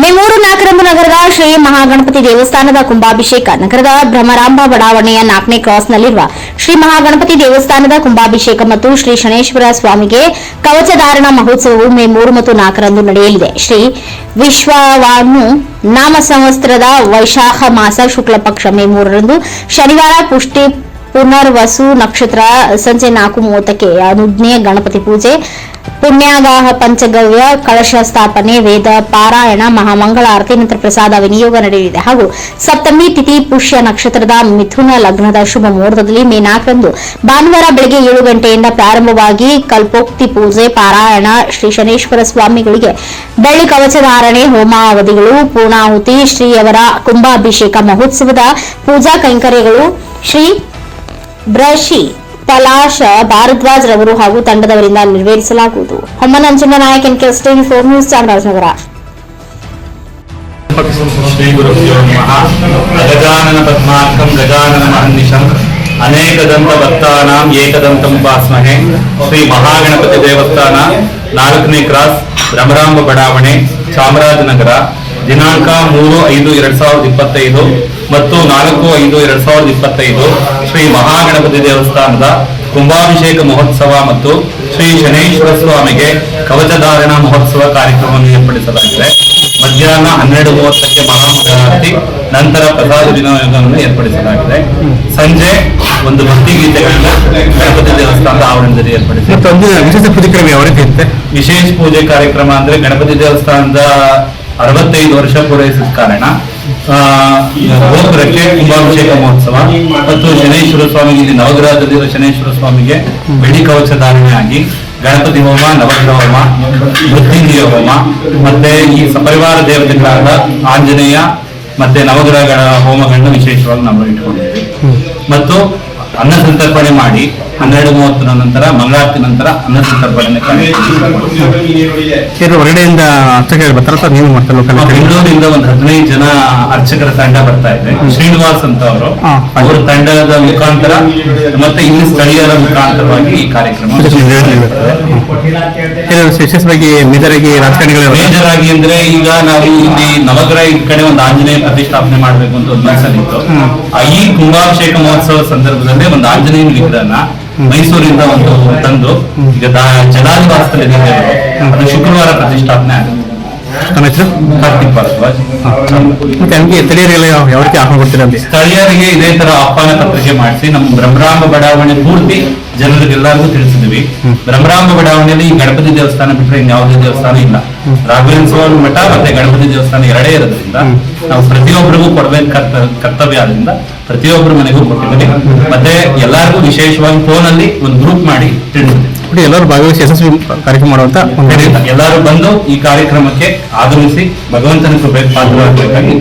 ಮೇ ಮೂರು ನಾಲ್ಕರಂದು ನಗರದ ಶ್ರೀ ಮಹಾಗಣಪತಿ ದೇವಸ್ಥಾನದ ಕುಂಭಾಭಿಷೇಕ, ನಗರದ ಭ್ರಮರಾಂಬ ಬಡಾವಣೆಯ ನಾಲ್ಕನೇ ಕ್ರಾಸ್ನಲ್ಲಿರುವ ಶ್ರೀ ಮಹಾಗಣಪತಿ ದೇವಸ್ಥಾನದ ಕುಂಭಾಭಿಷೇಕ ಮತ್ತು ಶ್ರೀ ಶನೇಶ್ವರ ಸ್ವಾಮಿಗೆ ಕವಚಧಾರಣ ಮಹೋತ್ಸವವು ಮೇ ಮೂರು ಮತ್ತು ನಾಲ್ಕರಂದು ನಡೆಯಲಿದೆ. ಶ್ರೀ ವಿಶ್ವವಾನು ನಾಮ ಸಂವತ್ಸರದ ವೈಶಾಖ ಮಾಸ ಶುಕ್ಲ ಪಕ್ಷ ಮೇ ಮೂರರಂದು ಶನಿವಾರ ಪುಷ್ಟಿ ಪುನರ್ವಸು ನಕ್ಷತ್ರ ಸಂಜೆ ನಾಲ್ಕು ಮೂವತ್ತಕ್ಕೆ ಅನುಜ್ಞೆ ಗಣಪತಿ ಪೂಜೆ ಪುಣ್ಯಾಗಾಹ ಪಂಚಗವ್ಯ ಕಳಶ ಸ್ಥಾಪನೆ ವೇದ ಪಾರಾಯಣ ಮಹಾಮಂಗಳಾರತಿ ನಂತರ ಪ್ರಸಾದ ವಿನಿಯೋಗ ನಡೆಯಲಿದೆ. ಹಾಗೂ ಸಪ್ತಮಿ ತಿಥಿ ಪುಷ್ಯ ನಕ್ಷತ್ರದ ಮಿಥುನ ಲಗ್ನದ ಶುಭ ಮುಹೂರ್ತದಲ್ಲಿ ಮೇ ನಾಲ್ಕರಂದು ಭಾನುವಾರ ಬೆಳಗ್ಗೆ ಏಳು ಗಂಟೆಯಿಂದ ಪ್ರಾರಂಭವಾಗಿ ಕಲ್ಪೋಕ್ತಿ ಪೂಜೆ, ಪಾರಾಯಣ, ಶ್ರೀ ಶನೇಶ್ವರ ಸ್ವಾಮಿಗಳಿಗೆ ಬೆಳ್ಳಿ ಕವಚಧಾರಣೆ ಹೋಮ ಅವಧಿಗಳು ಪೂರ್ಣಾಹುತಿ, ಶ್ರೀಯವರ ಕುಂಭಾಭಿಷೇಕ, ಮಹೋತ್ಸವದ ಪೂಜಾ ಕೈಂಕರ್ಯಗಳು, ಶ್ರೀ ಬ್ರಷಿ ಪಲಾಶ ಭಾರದ್ವಾಜ್ ರವರು ಹಾಗೂ ತಂಡದವರಿಂದ ನೆರವೇರಿಸಲಾಗುವುದು ಹೊಮ್ಮನಂಜನ Nayak N casting for news Chamarajanagar Gajanana ಪದ್ಮಾರ್ಕಂ Gajanana ಮಹರ್ನಿಶಂ ಅನೇಕದಂತ ಭಕ್ತಾನಾಂ ಏಕದಂತಂ ಉಪಾಸ್ಮಹೆ ಶ್ರೀ ಮಹಾಗಣಪತಿ ದೇವಸ್ಥಾನ, ನಾಲ್ಕನೇ ಕ್ರಾಸ್ ರಮರಾಂಬ ಬಡಾವಣೆ, ಚಾಮರಾಜನಗರ. ದಿನಾಂಕ ಮೂರು ಐದು ಎರಡ್ ಸಾವಿರದ ಇಪ್ಪತ್ತೈದು ಮತ್ತು ನಾಲ್ಕು ಐದು ಎರಡ್ ಸಾವಿರದ ಇಪ್ಪತ್ತೈದು ಶ್ರೀ ಮಹಾಗಣಪತಿ ದೇವಸ್ಥಾನದ ಕುಂಭಾಭಿಷೇಕ ಮಹೋತ್ಸವ ಮತ್ತು ಶ್ರೀ ಶನೇಶ್ವರ ಸ್ವಾಮಿಗೆ ಕವಚಧಾರಣ ಮಹೋತ್ಸವ ಕಾರ್ಯಕ್ರಮವನ್ನು ಏರ್ಪಡಿಸಲಾಗಿದೆ. ಮಧ್ಯಾಹ್ನ ಹನ್ನೆರಡು ಮೂವತ್ತಕ್ಕೆ ಮಹಾಮಂಗಳಾರತಿ ನಂತರ ಪ್ರಸಾದ ವಿನಿಯೋಗವನ್ನು ಏರ್ಪಡಿಸಲಾಗಿದೆ. ಸಂಜೆ ಒಂದು ಭಕ್ತಿ ಗೀತೆಗಳನ್ನು ಗಣಪತಿ ದೇವಸ್ಥಾನದ ಆವರಣದಲ್ಲಿ ಏರ್ಪಡಿಸಿದೆ ವಿಶೇಷ ಪೂಜೆ ಕ್ರಮ ಯಾವ ರೀತಿ ಇರುತ್ತೆ? ವಿಶೇಷ ಪೂಜೆ ಕಾರ್ಯಕ್ರಮ ಅಂದ್ರೆ ಗಣಪತಿ ದೇವಸ್ಥಾನದ ಅರವತ್ತೈದು ವರ್ಷ ಪೂರೈಸಿದ ಕಾರಣ ಗೋಪುರಕ್ಕೆ ಕುಂಭಾಭಿಷೇಕ ಮಹೋತ್ಸವ ಮತ್ತು ಶನೇಶ್ವರ ಸ್ವಾಮಿಗೆ ಇಲ್ಲಿ ನವಗ್ರಹದಲ್ಲಿರುವ ಶನೇಶ್ವರ ಸ್ವಾಮಿಗೆ ಬೆಳಿ ಕವಚ ಧಾರಣೆ ಆಗಿ ಗಣಪತಿ ಹೋಮ ನವಗ್ರಹ ಹೋಮ ಮೃತ್ಯುಂಜಯ ಹೋಮ ಮತ್ತೆ ಈ ಸಪರಿವಾರ ದೇವತೆಗಳಾದ ಆಂಜನೇಯ ಮತ್ತೆ ನವಗ್ರಹಗಳ ಹೋಮಗಳನ್ನ ವಿಶೇಷವಾಗಿ ನಾವು ಇಟ್ಕೊಂಡಿದ್ದೀವಿ. ಮತ್ತು ಅನ್ನ ಸಂತರ್ಪಣೆ ಮಾಡಿ ಹನ್ನೆರಡು ಮೂವತ್ತರ ನಂತರ ಮಂಗಳಾರತಿ ನಂತರ ಅನ್ನ ಸಂತರ್ಪಣೆ ಹೊರಗಡೆಯಿಂದ ಅರ್ಚಕರು ಬರ್ತಾರ ನೀವು ಮಾಡ್ತಾರೆ ಬೆಂಗಳೂರಿಂದ ಒಂದು ಹದಿನೈದು ಜನ ಅರ್ಚಕರ ತಂಡ ಬರ್ತಾ ಇದೆ. ಶ್ರೀನಿವಾಸ್ ಅಂತ ಅವರು. ಅವ್ರ ತಂಡದ ಮುಖಾಂತರ ಮತ್ತೆ ಇಲ್ಲಿ ಸ್ಥಳೀಯರ ಮುಖಾಂತರವಾಗಿ ಈ ಕಾರ್ಯಕ್ರಮ ವಿಶೇಷವಾಗಿ ಮೇಜರಾಗಿ ರಾಜಕಾರಣಿಗಳು ಮೇಜರಾಗಿ ಅಂದ್ರೆ ಈಗ ನಾವು ಇಲ್ಲಿ ನವಗ್ರಹ ಈ ಕಡೆ ಒಂದು ಆಂಜನೇಯ ಪ್ರತಿಷ್ಠಾಪನೆ ಮಾಡಬೇಕು ಅಂತ ಒಂದು ಮನಸ್ಸಲ್ಲಿತ್ತು ಈ ಕುಂಭಾಭಿಷೇಕ ಮಹೋತ್ಸವ ಸಂದರ್ಭದಲ್ಲಿ ಒಂದು ಆಂಜನೇಯ ವಿಗ್ರಹನ ಮೈಸೂರಿಂದ ಒಂದು ತಂದು ಈಗ ಜಲಾಧಿವಾಸದಲ್ಲಿ ಅದು. ಶುಕ್ರವಾರ ಪ್ರತಿಷ್ಠಾಪನೆ ಆಗುತ್ತೆ. ಕಾರ್ತಿಕ್ ಭಾರದ್ವಾಜ್. ಮತ್ತೆ ನಮಗೆ ಸ್ಥಳೀಯರಿಗೆಲ್ಲ ಯಾವ ಯಾವ ರೀತಿ ಆಹ್ವಾನ ಕೊಡ್ತೀರಾ ಅಲ್ಲಿ ಸ್ಥಳೀಯರಿಗೆ ಇದೇ ತರ ಆಹ್ವಾನ ಪತ್ರಿಕೆ ಮಾಡಿಸಿ ನಮ್ಮ ಬ್ರಹ್ಮರಾಂಬ ಬಡಾವಣೆ ಪೂರ್ತಿ ಜನರಿಗೆಲ್ಲರಿಗೂ ತಿಳಿಸಿದ್ವಿ. ಬ್ರಹ್ಮರಾಂಬ ಬಡಾವಣೆಯಲ್ಲಿ ಈ ಗಣಪತಿ ದೇವಸ್ಥಾನ ಬಿಟ್ಟರೆ ಇನ್ಯಾವುದೇ ದೇವಸ್ಥಾನ ಇಲ್ಲ. ರಾಘವೇಂದ್ರ ಸ್ವಾಮಿ ಮಠ ಮತ್ತೆ ಗಣಪತಿ ದೇವಸ್ಥಾನ ಎರಡೇ ಇರೋದ್ರಿಂದ ನಾವು ಪ್ರತಿಯೊಬ್ಬರಿಗೂ ಕೊಡ್ಬೇಕು ಕರ್ತ- ಕರ್ತವ್ಯ ಆದ್ರಿಂದ ಪ್ರತಿಯೊಬ್ಬರ ಮನೆಗೂ ಕೊಟ್ಟಿದ್ದೀವಿ. ಮತ್ತೆ ಎಲ್ಲರಿಗೂ ವಿಶೇಷವಾಗಿ ಫೋನ್ ಅಲ್ಲಿ ಒಂದು ಗ್ರೂಪ್ ಮಾಡಿ ತಿಳಿಸಿದ್ವಿ. ಎಲ್ಲರೂ ಭಾಗವಹಿಸಿ ಯಶಸ್ವಿ ಕಾರ್ಯಕ್ರಮ ಮಾಡುವಂತ ಎಲ್ಲರೂ ಬಂದು ಈ ಕಾರ್ಯಕ್ರಮಕ್ಕೆ ಆಗಮಿಸಿ ಭಗವಂತನ ಕೃಪೆಗೆ ಪಾತ್ರರಾಗಬೇಕಾಗಿ